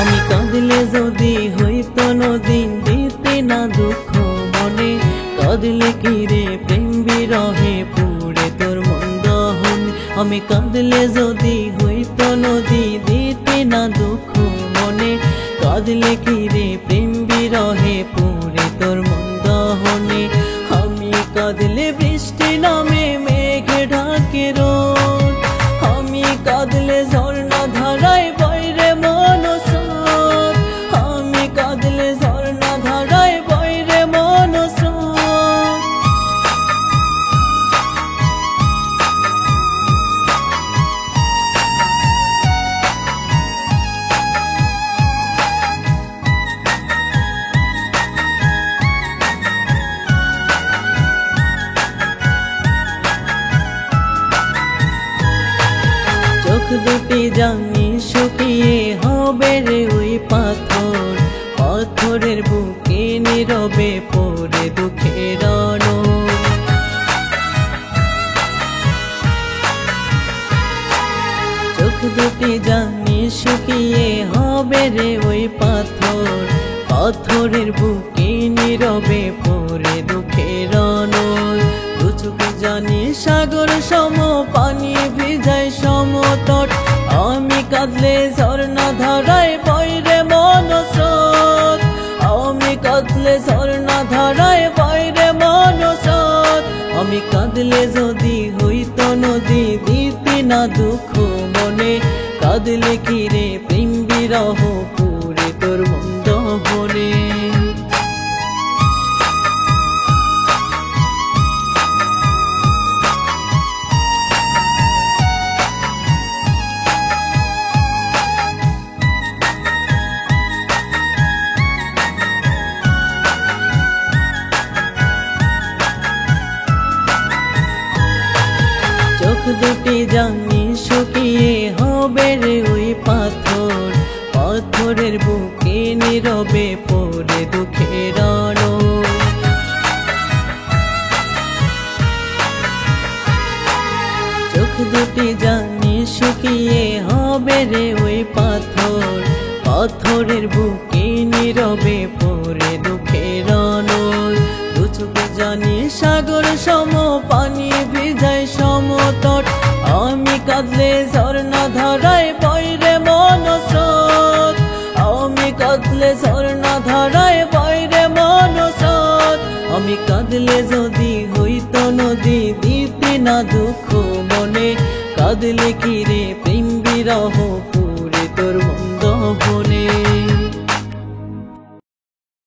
কাঁদলে যদি হইত নদী দিতে না দুঃখ মনে, কাঁদলে কি রে প্রেম বিরহে পুরে তোর মন দহন আমি কাঁদলে যদি হইত নদী দিতে না দুঃখ মনে, কাঁদলে কি রে প্রেম বিরহে দুটি জানি শুকিয়ে হবে রে ওই পাথর। পাথরের বুকে নীরবে পড়ে দুঃখের চোখ দুটি জানি শুকিয়ে হবে রে ওই পাথর। পাথরের বুকে নীরবে পড়ে দুঃখের অনল দু জানি সাগর সম পানি ভিজায় সমতট। আমি কাঁদলে ঝর্ণা ধারায় বৈরে মনস্রোত। আমি কাঁদলে ঝর্ণা ধারায় বাইরে মনস্রোত। আমি কাঁদলে যদি হইতো নদী দিতি না দুঃখ মনে, কাঁদলে কি রে প্রেম বিরহ পুরে তোর মন্দ বনে? দুটি জানি শুকিয়ে হবে রে ওই পাথর। পাথরের বুকে নীরবে পড়ে দুঃখের চোখ দুটি জানি শুকিয়ে হবে রে ওই পাথর। পাথরের বুকে নীরবে পড়ে দুঃখের দু চোখে জানি সাগর সম পানি আমি কাঁদলে ঝর্ণা ধারায় বাইরে মনস্রোত আমি কাঁদলে ঝর্ণা ধারায় বাইরে মনস্রোত আমি কাঁদলে যদি হইত নদী দিতে না দুঃখ মনে, কাঁদলে কিরে প্রেম বিরহ